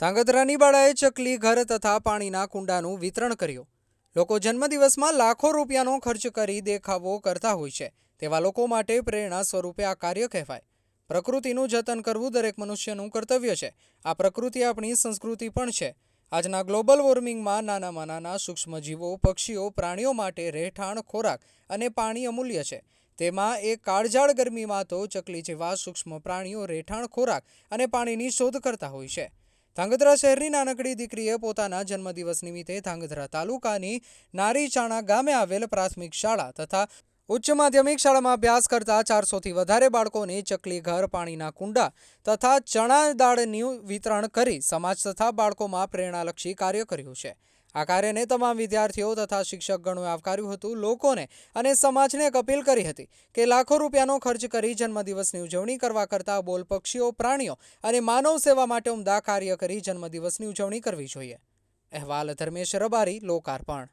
ધાંગધ્રાની બાળાએ ચકલી, ઘર તથા પાણીના કુંડાનું વિતરણ કર્યું. લોકો જન્મદિવસમાં લાખો રૂપિયાનો ખર્ચ કરી દેખાવો કરતા હોય છે. તેવા લોકો માટે પ્રેરણા સ્વરૂપે આ કાર્ય કહેવાય. પ્રકૃતિનું જતન કરવું દરેક મનુષ્યનું કર્તવ્ય છે. આ પ્રકૃતિ આપણી સંસ્કૃતિ પણ છે. આજના ગ્લોબલ વોર્મિંગમાં નાનામાં નાના સૂક્ષ્મજીવો, પક્ષીઓ, પ્રાણીઓ માટે રહેઠાણ, ખોરાક અને પાણી અમૂલ્ય છે. તેમાં એ કાળઝાળ ગરમીમાં તો ચકલી જેવા સૂક્ષ્મ પ્રાણીઓ રહેઠાણ, ખોરાક અને પાણીની શોધ કરતા હોય છે. ધાંગધ્રા શહેરની નાનકડી દીકરીએ પોતાના જન્મદિવસ નિમિત્તે ધાંગધ્રા તાલુકાની નારીચાણા ગામે આવેલ પ્રાથમિક શાળા તથા ઉચ્ચ માધ્યમિક શાળામાં અભ્યાસ કરતા ચારસોથી વધારે બાળકોને ચકલી ઘર, પાણીના કુંડા તથા ચણા દાળનું વિતરણ કરી સમાજ તથા બાળકોમાં પ્રેરણાલક્ષી કાર્ય કર્યું છે. આ કાર્યને તમામ વિદ્યાર્થીઓ તથા શિક્ષકગણોએ આવકાર્યું હતું, લોકોને અને સમાજને એક અપીલ કરી હતી કે લાખો રૂપિયાનો ખર્ચ કરી જન્મદિવસની ઉજવણી કરવા કરતાં બોલ પક્ષીઓ, પ્રાણીઓ અને માનવ સેવા માટે ઉમદા કાર્ય કરી જન્મદિવસની ઉજવણી કરવી જોઈએ. અહેવાલ ધર્મેશ રબારી, લોકાર્પણ.